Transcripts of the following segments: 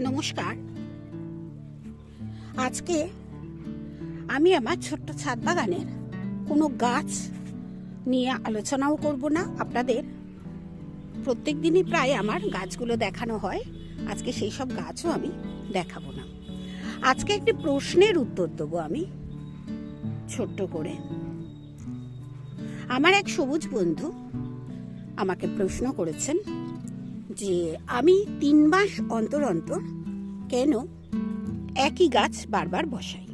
নমস্কার। আজকে আমি আমার ছোট্ট ছাদ বাগানের কোনো গাছ নিয়ে আলোচনাও করব না। আপনাদের প্রত্যেক দিনই প্রায় আমার গাছগুলো দেখানো হয়। আজকে সেই সব গাছও আমি দেখাবো না। আজকে একটি প্রশ্নের উত্তর দেবো আমি, ছোট্ট করে। আমার এক সবুজ বন্ধু আমাকে প্রশ্ন করেছেন যে আমি তিন মাস অন্তর অন্তর কেন একই গাছ বারবার বসাই?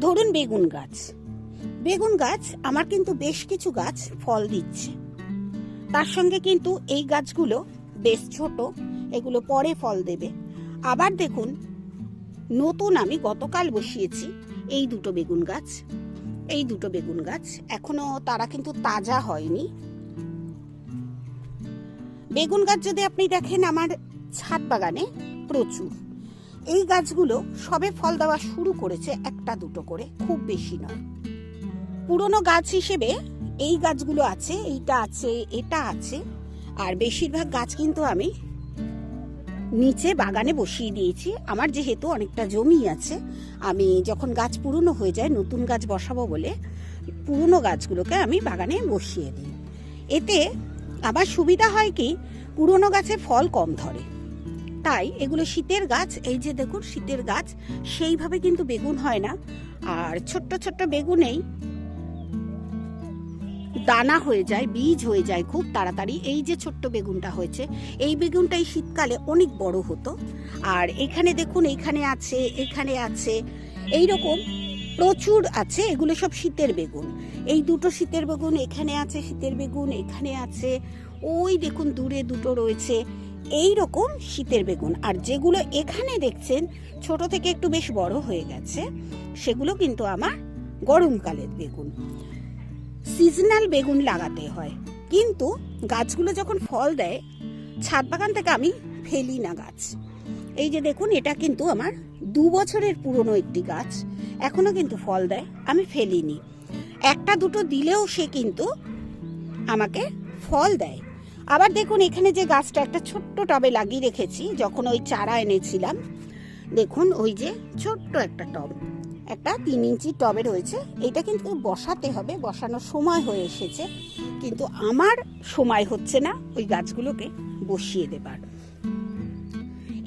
ধরুন বেগুন গাছ। বেগুন গাছ, আমার কিন্তু বেশ কিছু গাছ ফল দিচ্ছে। তার সঙ্গে কিন্তু এই গাছগুলো বেশ ছোট, এগুলো পরে ফল দেবে। আবার দেখুন, নতুন আমি গতকাল বসিয়েছি এই দুটো বেগুন গাছ। এই দুটো বেগুন গাছ, এখনও তারা কিন্তু তাজা হয়নি। বেগুন গাছ যদি আপনি দেখেন, আমার ছাদ বাগানে প্রচুর। এই গাছগুলো সবে ফল দেওয়া শুরু করেছে একটা দুটো করে, খুব বেশি নয়। পুরনো গাছ হিসেবে এই গাছগুলো আছে, এইটা আছে, এটা আছে, আর বেশিরভাগ গাছ কিন্তু আমি নিচে বাগানে বসিয়ে দিয়েছি। আমার যেহেতু অনেকটা জমি আছে, আমি যখন গাছ পুরনো হয়ে যায়, নতুন গাছ বসাবো বলে পুরনো গাছগুলোকে আমি বাগানে বসিয়ে দিই। এতে আবার সুবিধা হয় কি, পুরনো গাছে ফল কম ধরে। তাই এগুলো শীতের গাছ, এই যে দেখুন শীতের গাছ, সেইভাবে কিন্তু বেগুন হয় না। আর ছোট্ট ছোট্ট বেগুনেই দানা হয়ে যায়, বীজ হয়ে যায় খুব তাড়াতাড়ি। এই যে ছোট্ট বেগুনটা হয়েছে, এই বেগুনটাই শীতকালে অনেক বড় হতো। আর এখানে দেখুন, এখানে আছে এখানে আছে এই রকম প্রচুর আছে, এগুলো সব শীতের বেগুন। এই দুটো শীতের বেগুন এখানে আছে, শীতের বেগুন এখানে আছে। ওই দেখুন, দূরে দুটো রয়েছে। এই রকম শীতের বেগুন। আর যেগুলো এখানে দেখছেন, ছোট থেকে একটু বেশ বড় হয়ে গেছে, সেগুলো কিন্তু আমার গরমকালের বেগুন। সিজনাল বেগুন লাগাতে হয়। কিন্তু গাছগুলো যখন ফল দেয়, ছাদ বাগান থেকে আমি ফেলি না গাছ। এই যে দেখুন, এটা কিন্তু আমার দু বছরের পুরনো একটি গাছ। এখনও কিন্তু ফল দেয়, আমি ফেলিনি। একটা দুটো দিলেও সে কিন্তু আমাকে ফল দেয়। আবার দেখুন, এখানে যে গাছটা, একটা ছোট্ট টবে লাগিয়ে রেখেছি, যখন ওই চারা এনেছিলাম, দেখুন, ওই যে ছোট্ট একটা টব, একটা তিন ইঞ্চি টবে রয়েছে। এটা কিন্তু বসাতে হবে, বসানোর সময় হয়ে এসেছে, কিন্তু আমার সময় হচ্ছে না ওই গাছগুলোকে বসিয়ে দেবার।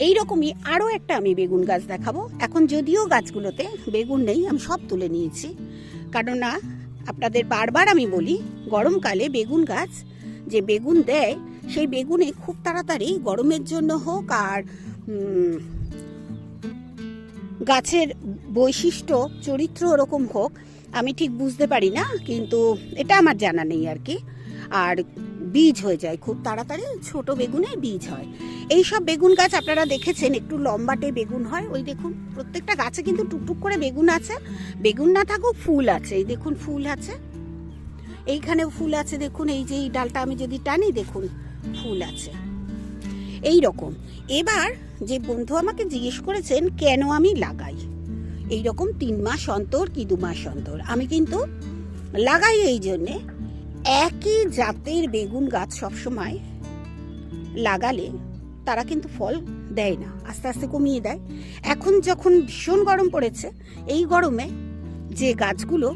এই রকমই আরও একটা আমি বেগুন গাছ দেখাবো। এখন যদিও গাছগুলোতে বেগুন নেই, আমি সব তুলে নিয়েছি। কারণ না, আপনাদের বারবার আমি বলি, গরমকালে বেগুন গাছ যে বেগুন দেয়, সেই বেগুনে খুব তাড়াতাড়ি গরমের জন্য হোক আর গাছের বৈশিষ্ট্য, চরিত্র ওরকম হোক, আমি ঠিক বুঝতে পারি না, কিন্তু এটা আমার জানা নেই আর কি। আর বীজ হয়ে যায়। খুব তাড়াতাড়ি ছোট বেগুনে বীজ হয়। এই সব বেগুন গাছ আপনারা দেখেছেন, একটু লম্বাটে বেগুন হয়। ওই দেখুন, প্রত্যেকটা গাছে কিন্তু টুকটুক করে বেগুন আছে। বেগুন না থাকুক, ফুল আছে। এই দেখুন, ফুল আছে। এইখানেও ফুল আছে, দেখুন, এই যে এই ডালটা আমি যদি টানি, দেখুন, ফুল আছে। এই রকম। এবার যে বন্ধু আমাকে জিজ্ঞেস করেছেন, কেন আমি লাগাই? এই রকম তিন মাস অন্তর কি দু মাস অন্তর? আমি কিন্তু লাগাই এই জন্যে। একই জাতের বেগুন গাছ সবসময় লাগালে তারা কিন্তু ফল দেয় না, আস্তে আস্তে কমিয়ে দেয়। এখন যখন ভীষণ গরম পড়েছে, এই গরমে যে গাছগুলো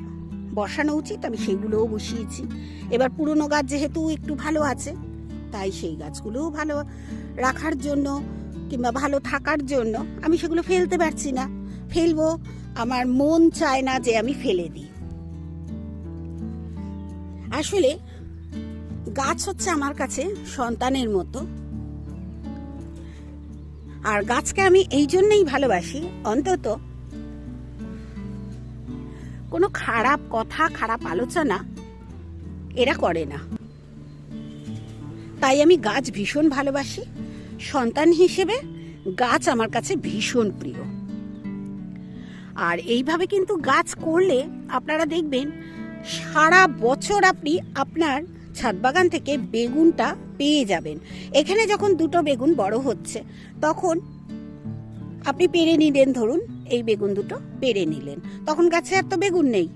বসানো উচিত, আমি সেগুলোও বসিয়েছি। এবার পুরনো গাছ যেহেতু একটু ভালো আছে, তাই সেই গাছগুলোও ভালো রাখার জন্য কিংবা ভালো থাকার জন্য আমি সেগুলো ফেলতে পারছি না। ফেলব, আমার মন চায় না যে আমি ফেলে দিই। আসলে গাছ হচ্ছে আমার কাছে সন্তানের মতো। আর গাছকে আমি এই জন্যই ভালোবাসি, অন্তত কোনো খারাপ কথা, খারাপ আলোচনা এরা করে না। তাই আমি গাছ ভীষণ ভালোবাসি। সন্তান হিসেবে গাছ আমার কাছে ভীষণ প্রিয়। আর এইভাবে কিন্তু গাছ করলে আপনারা দেখবেন সারা বছর আপনি আপনার ছাদ বাগান থেকে বেগুনটা পেয়ে যাবেন। এখানে যখন দুটো বেগুন বড় হচ্ছে, তখন আপনি পেরে নিলেন, ধরুন এই বেগুন দুটো পেরে নিলেন। তখন গাছে আর তো বেগুন নেই।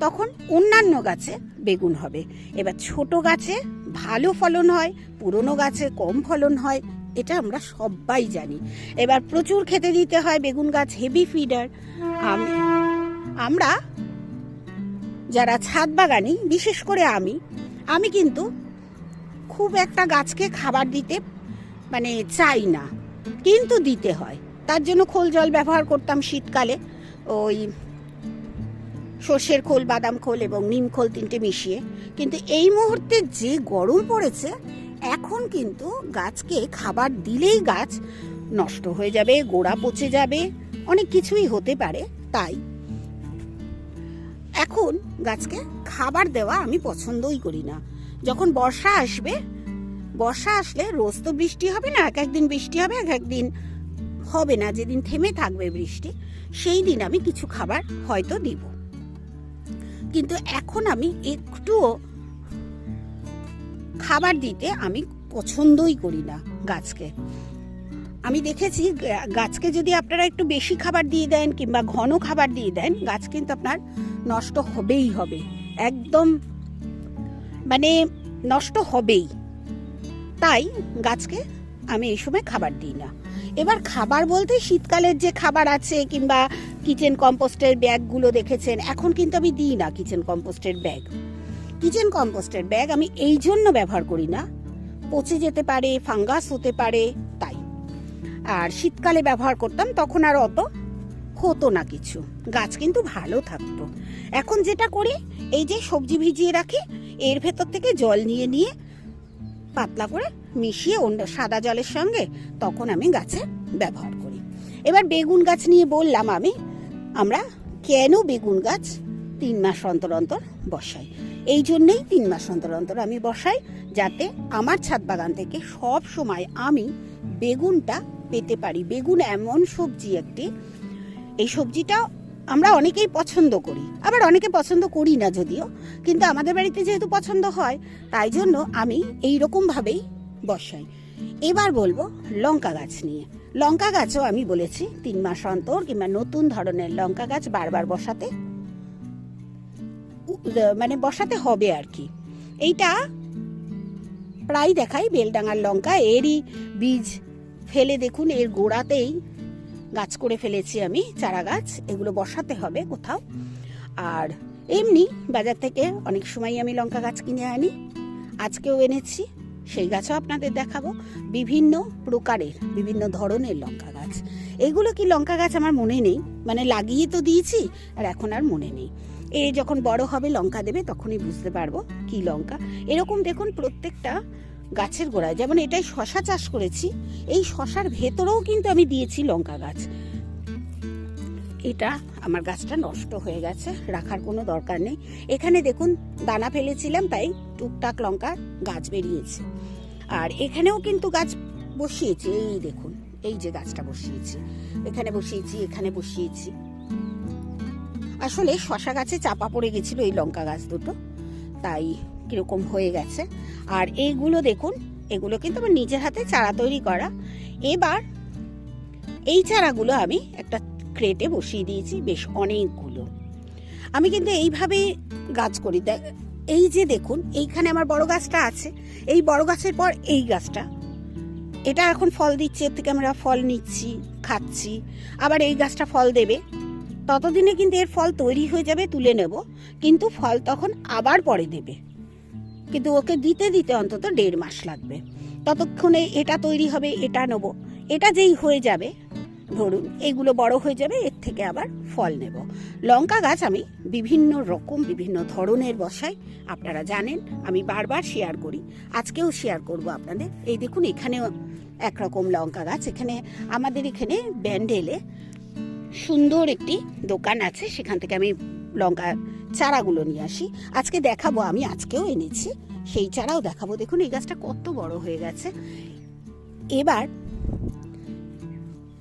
তখন অন্যান্য গাছে বেগুন হবে। এবার ছোট গাছে ভালো ফলন হয়, পুরনো গাছে কম ফলন হয়, এটা আমরা সবাই জানি। এবার প্রচুর খেতে দিতে হয় বেগুন গাছ, হেভি ফিডার। আমরা যারা ছাদ বাগানি, বিশেষ করে আমি আমি কিন্তু খুব একটা গাছকে খাবার দিতে মানে চাই না, কিন্তু দিতে হয়। তার জন্য খোল জল ব্যবহার করতাম শীতকালে, ওই সর্ষের খোল, বাদাম খোল এবং নিম খোল তিনটে মিশিয়ে। কিন্তু এই মুহূর্তে যে গরম পড়েছে, এখন কিন্তু গাছকে খাবার দিলেই গাছ নষ্ট হয়ে যাবে, গোড়া পচে যাবে, অনেক কিছুই হতে পারে, তাই এখন গাছকে খাবার দেওয়া আমি পছন্দই করি না। যখন বর্ষা আসবে, বর্ষা আসলে রোজ তো বৃষ্টি হবে না, এক একদিন বৃষ্টি হবে, এক একদিন হবে না, যেদিন থেমে থাকবে বৃষ্টি, সেই দিন আমি কিছু খাবার হয়তো দিব। কিন্তু এখন আমি একটুও খাবার দিতে আমি পছন্দই করি না গাছকে। আমি দেখেছি গাছকে যদি আপনারা একটু বেশি খাবার দিয়ে দেন কিংবা ঘন খাবার দিয়ে দেন, গাছ কিন্তু আপনার নষ্ট হবেই হবে। একদম মানে নষ্ট হবেই। তাই গাছকে আমি এই সময় খাবার দিই না। এবার খাবার বলতে শীতকালের যে খাবার আছে কিংবা কিচেন কম্পোস্টের ব্যাগগুলো দেখেছেন, এখন কিন্তু আমি দিই না কিচেন কম্পোস্টের ব্যাগ। কিচেন কম্পোস্টের ব্যাগ আমি এই জন্য ব্যবহার করি না। পচে যেতে পারে, ফাঙ্গাস হতে পারে আর শীতকালে ব্যবহার করতাম, তখন আর অত হতো না কিছু। গাছ কিন্তু ভালো থাকতো। এখন যেটা করি, এই যে সবজি ভিজিয়ে রাখি, এর ভেতর থেকে জল নিয়ে নিয়ে পাতলা করে মিশিয়ে অন্য সাদা জলের সঙ্গে তখন আমি গাছে ব্যবহার করি। এবার বেগুন গাছ নিয়ে বললাম আমি, আমরা কেন বেগুন গাছ তিন মাস অন্তর অন্তর বসাই? এই জন্যেই তিন মাস অন্তর অন্তর আমি বসাই, যাতে আমার ছাদ বাগান থেকে সব সময় আমি বেগুনটা পেতে পারি। বেগুন এমন সবজি একটি। এই সবজিটা আমরা অনেকেই পছন্দ করি। আবার অনেকে পছন্দ করি না যদিও, কিন্তু আমাদের বাড়িতে যেহেতু পছন্দ হয়, তাই জন্য আমি এই রকমভাবেই বসাই। এবার বলব লঙ্কা গাছ নিয়ে। লঙ্কা গাছও আমি বলেছি, তিন মাস অন্তর কিংবা নতুন ধরনের লঙ্কা গাছ বারবার বসাতে মানে বসাতে হবে আর কি। এইটা প্রায় দেখাই বেলডাঙার লঙ্কা, এরই বীজ ফেলে দেখুন, এর গোড়াতেই গাছ করে ফেলেছি আমি, চারা গাছ। এগুলো বসাতে হবে কোথাও। আর এমনি বাজার থেকে অনেক সময় আমি লঙ্কা গাছ কিনে আনি। আজকেও এনেছি, সেই গাছও আপনাদের দেখাবো। বিভিন্ন প্রকারের, বিভিন্ন ধরনের লঙ্কা গাছ। এগুলো কি লঙ্কা গাছ আমার মনে নেই? মানে লাগিয়ে তো দিয়েছি, আর এখন আর মনে নেই। এ যখন বড় হবে, লঙ্কা দেবে, তখনই বুঝতে পারব কি লঙ্কা। এরকম দেখুন, প্রত্যেকটা গাছের গোড়ায়। যেমন এটাই শশা চাষ করেছি, এই শশার ভেতরেও কিন্তু আমি দিয়েছি লঙ্কা গাছ। এটা আমার গাছটা নষ্ট হয়ে গেছে, রাখার কোনো দরকার নেই। এখানে দেখুন, দানা ফেলেছিলাম, তাই টুকটাক লঙ্কা গাছ বেরিয়েছে। আর এখানেও কিন্তু গাছ বসিয়েছি, এই দেখুন, এই যে গাছটা বসিয়েছি। এখানে বসিয়েছি এখানে বসিয়েছি। আসলে শশা গাছে চাপা পড়ে গেছিল এই লঙ্কা গাছ দুটো, তাই কীরকম হয়ে গেছে। আর এইগুলো দেখুন, এগুলো কিন্তু আমার নিজের হাতে চারা তৈরি করা। এবার এই চারাগুলো আমি একটা ক্রেটে বসিয়ে দিয়েছি বেশ অনেকগুলো। আমি কিন্তু এইভাবে গাছ করি। এই যে দেখুন, এইখানে আমার বড় গাছটা আছে। এই বড় গাছের পর এই গাছটা। এটা এখন ফল দিচ্ছে, এর থেকে আমরা ফল নিচ্ছি, খাচ্ছি। আবার এই গাছটা ফল দেবে। ততদিনে কিন্তু এর ফল তৈরি হয়ে যাবে, তুলে নেব। কিন্তু ফল তখন আবার পরে দেবে। কিন্তু ওকে দিতে দিতে অন্তত দেড় মাস লাগবে। ততক্ষণে এটা তৈরি হবে, এটা নেব। এটা যেই হয়ে যাবে, ধরুন এগুলো বড় হয়ে যাবে, এর থেকে আবার ফল নেব। লঙ্কা গাছ আমি বিভিন্ন রকম, বিভিন্ন ধরনের বসাই। আপনারা জানেন, আমি বারবার শেয়ার করি। আজকেও শেয়ার করব আপনাদের। এই দেখুন, এখানেও একরকম লঙ্কা গাছ। এখানে আমাদের এখানে ব্যান্ডেলে সুন্দর একটি দোকান আছে। সেখান থেকে আমি লঙ্কা চারাগুলো নিয়ে আসি। আজকে দেখাবো, আমি আজকেও এনেছি। সেই চারাও দেখাবো। দেখুন, এই গাছটা কত বড় হয়ে গেছে। এবার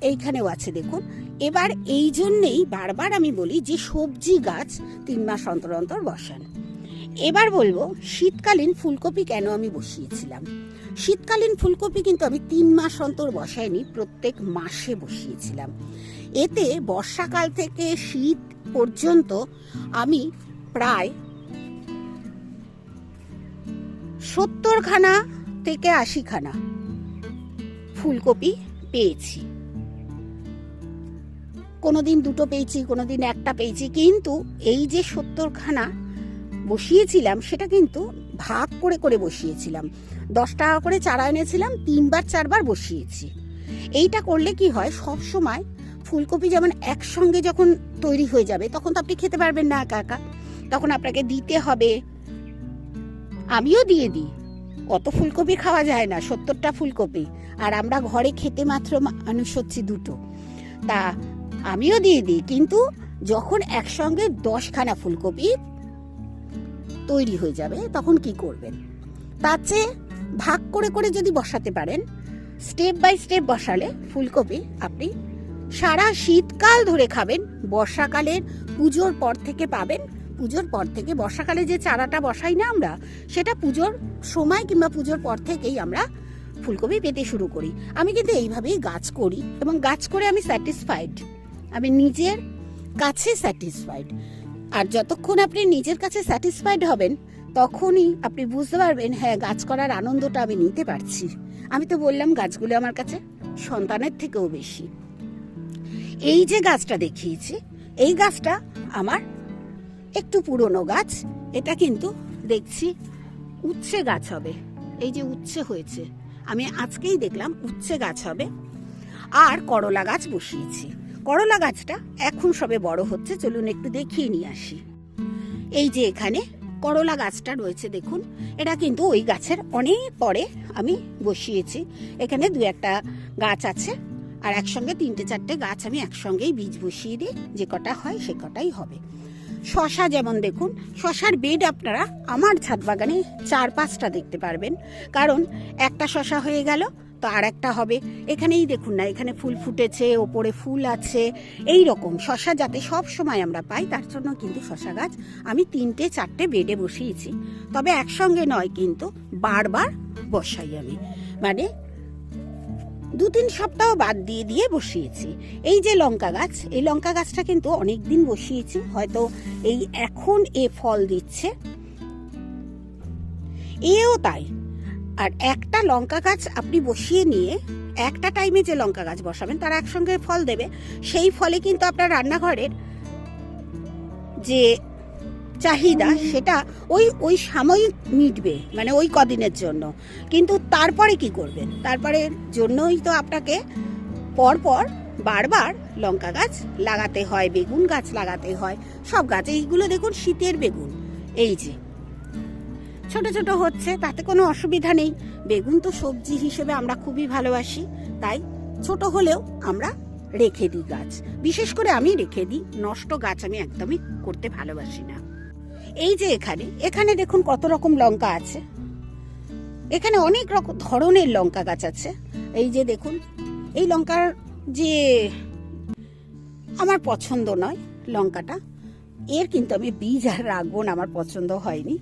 এইখানেও আছে, দেখুন। এবার এই জন্যেই বারবার আমি বলি যে, সবজি গাছ তিন মাস অন্তর অন্তর বসান। এবার বলব, শীতকালীন ফুলকপি কেন আমি বসিয়েছিলাম? শীতকালীন ফুলকপি কিন্তু আমি তিন মাস অন্তর বসাইনি, প্রত্যেক মাসে বসিয়েছিলাম। এতে বর্ষাকাল থেকে শীত পর্যন্ত আমি প্রায় সত্তরখানা থেকে আশিখানা ফুলকপি পেয়েছি। কোনোদিন দুটো পেয়েছি, কোনোদিন একটা পেয়েছি, কিন্তু এই যে সত্তরখানা বসিয়েছিলাম, সেটা কিন্তু ভাগ করে করে বসিয়েছিলাম। দশ টাকা করে চারা এনেছিলাম, তিনবার চারবার বসিয়েছি। এইটা করলে কি হয়, সব সময় ফুলকপি যেমন একসঙ্গে যখন তৈরি হয়ে যাবে, তখন তো আপনি খেতে পারবেন না একা একা তখন আপনাকে দিতে হবে। আমিও দিয়ে দিই। অত ফুলকপি খাওয়া যায় না, সত্তরটা ফুলকপি। আর আমরা ঘরে খেতে মাত্র মানুষ হচ্ছি দুটো। তা আমিও দিয়ে দিই, কিন্তু যখন একসঙ্গে দশখানা ফুলকপি তৈরি হয়ে যাবে, তখন কি করবেন? তার চেয়ে ভাগ করে করে যদি বসাতে পারেন স্টেপ বাই স্টেপ বসালে ফুলকপি আপনি সারা শীতকাল ধরে খাবেন, বর্ষাকালের পুজোর পর থেকে পাবেন। পুজোর পর থেকে, বর্ষাকালে যে চারাটা বসাই না আমরা, সেটা পুজোর সময় কিংবা পুজোর পর থেকেই আমরা ফুলকপি পেতে শুরু করি। আমি কিন্তু এইভাবেই গাছ করি এবং গাছ করে আমি স্যাটিসফাইড আমি নিজের কাছে স্যাটিসফাইড আর যতক্ষণ আপনি নিজের কাছে স্যাটিসফাইড হবেন, তখনই আপনি বুঝতে পারবেন হ্যাঁ গাছ করার আনন্দটা আমি নিতে পারছি। আমি তো বললাম গাছগুলো আমার কাছে সন্তানের থেকেও বেশি। এই যে গাছটা দেখিয়েছি, এই গাছটা আমার একটু পুরনো গাছ, এটা কিন্তু দেখছি উচ্ছে গাছ হবে। এই যে উচ্ছে হয়েছে, আমি আজকেই দেখলাম উচ্ছে গাছ হবে, আর করলা গাছ বসিয়েছি। করলা গাছটা এখন সবে বড় হচ্ছে, চলুন একটু দেখিয়ে নিয়ে আসি। এই যে এখানে করলা গাছটা রয়েছে, দেখুন, এটা কিন্তু ওই গাছের অনেক পরে আমি বসিয়েছি। এখানে দু একটা গাছ আছে, আর একসঙ্গে তিনটে চারটে গাছ আমি একসঙ্গেই বীজ বসিয়ে দিই, যে কটা হয় সে কটাই হবে। শশা যেমন দেখুন, শশার বেড আপনারা আমার ছাদ বাগানে চার পাঁচটা দেখতে পারবেন। কারণ একটা শশা হয়ে গেল তো আর একটা হবে। এখানেই দেখুন না, এখানে ফুল ফুটেছে, ওপরে ফুল আছে। এই রকম শশা যাতে সব সময় আমরা পাই, তার জন্য কিন্তু শশা গাছ আমি তিনটে, চারটে বেডে বসিয়েছি। তবে একসঙ্গে নয় কিন্তু বারবার বসাই আমি। মানে দু তিন সপ্তাহ বাদ দিয়ে দিয়ে বসিয়েছি। এই যে লঙ্কা গাছ, এই লঙ্কা গাছটা কিন্তু অনেক দিন বসিয়েছি, হয়তো এই এখন এ ফল দিচ্ছে। এও তাই। আর একটা লঙ্কা গাছ আপনি বসিয়ে নিয়ে একটা টাইমে যে লঙ্কা গাছ বসাবেন, তারা একসঙ্গে ফল দেবে। সেই ফলে কিন্তু আপনার রান্নাঘরের যে চাহিদা, সেটা ওই ওই সাময়িক মিটবে মানে ওই কদিনের জন্য। কিন্তু তারপরে কি করবেন? তারপরে জন্যই তো আপনাকে পরপর বারবার লঙ্কা গাছ লাগাতে হয়, বেগুন গাছ লাগাতে হয়, সব গাছ। এইগুলো দেখুন শীতের বেগুন, এই যে। ছোট ছোট হচ্ছে, তাতে কোনো অসুবিধা নেই। বেগুন তো সবজি হিসেবে আমরা খুবই ভালোবাসি, তাই ছোট হলেও আমরা রেখে দিই গাছ। বিশেষ করে আমি রেখে দিই, নষ্ট গাছ আমি একদমই করতে ভালোবাসি না। এই যে এখানে এখানে দেখুন কত রকম লঙ্কা আছে। এখানে অনেক রকম ধরনের লঙ্কা গাছ আছে। এই যে দেখুন, এই লঙ্কার যে আমার পছন্দ নয় লঙ্কাটা, এর কিন্তু আমি বীজ আর রাখব না, আমার পছন্দ হয়নি।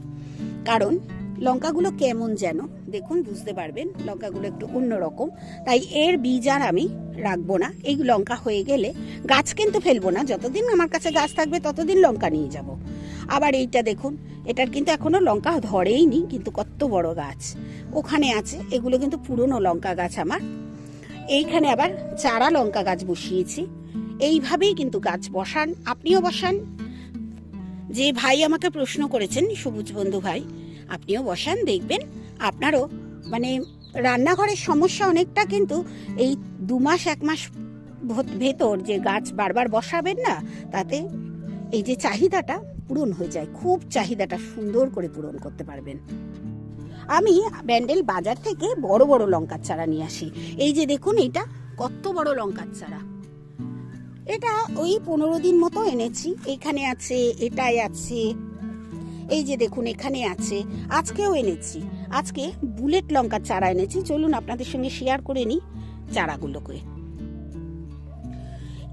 কারণ লঙ্কাগুলো কেমন যেন, দেখুন, বুঝতে পারবেন, লঙ্কাগুলো একটু অন্যরকম। তাই এর বীজ আর আমি রাখব না। এই লঙ্কা হয়ে গেলে গাছ কিন্তু ফেলব না। যতদিন আমার কাছে গাছ থাকবে, ততদিন লঙ্কা নিয়ে যাব। আবার এইটা দেখুন, এটার কিন্তু এখনও লঙ্কা ধরেইনি কিন্তু কত বড় গাছ। ওখানে আছে, এগুলো কিন্তু পুরনো লঙ্কা গাছ আমার। এইখানে আবার চারা লঙ্কা গাছ বসিয়েছি। এইভাবেই কিন্তু গাছ বসান, আপনিও বসান যে ভাই আমাকে প্রশ্ন করেছেন, সবুজ বন্ধু ভাই, আপনিও বসান, দেখবেন আপনারও মানে রান্নাঘরের সমস্যা অনেকটা কিন্তু এই দু মাস, এক মাস ভত- ভেতর যে গাছ বারবার বসাবেন না, তাতে এই যে চাহিদাটা পূরণ হয়ে যায়, খুব চাহিদাটা সুন্দর করে পূরণ করতে পারবেন। আমি ব্যান্ডেল বাজার থেকে বড় বড় লঙ্কার চারা নিয়ে আসি। এই যে দেখুন এটা কত বড় লঙ্কার চারা। এটা ওই পনেরো দিন মতো এনেছি। এখানে আছে, এটাই আছে। এই যে দেখুন, এখানে আছে। আজকেও এনেছি। আজকে বুলেট লঙ্কার চারা এনেছি। চলুন আপনাদের সঙ্গে শেয়ার করে নিই চারাগুলোকে।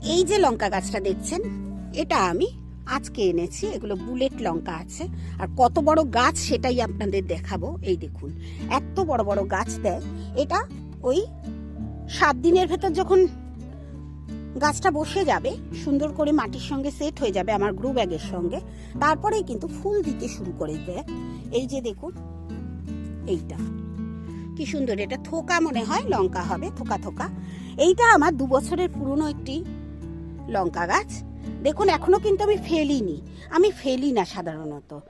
এই যে লঙ্কা গাছটা দেখছেন, এটা আমি আজকে এনেছি। এগুলো বুলেট লঙ্কা আছে। আর কত বড় গাছ সেটাই আপনাদের দেখাবো। এই দেখুন, এত বড় বড় গাছ দেয়। এটা ওই সাত দিনের ভেতর যখন গাছটা বসে যাবে, সুন্দর করে মাটির সঙ্গে সেট হয়ে যাবে আমার গ্রু ব্যাগের সঙ্গে। তারপরেই কিন্তু ফুল দিতে শুরু করে দেয় এই যে দেখুন, এইটা। কি সুন্দর, এটা থোকা মনে হয়, লঙ্কা হবে, থোকা থোকা। এইটা আমার দু বছরের পুরনো একটি লঙ্কা গাছ। দেখুন, এখনও কিন্তু আমি ফেলিনি। আমি ফেলি না সাধারণত।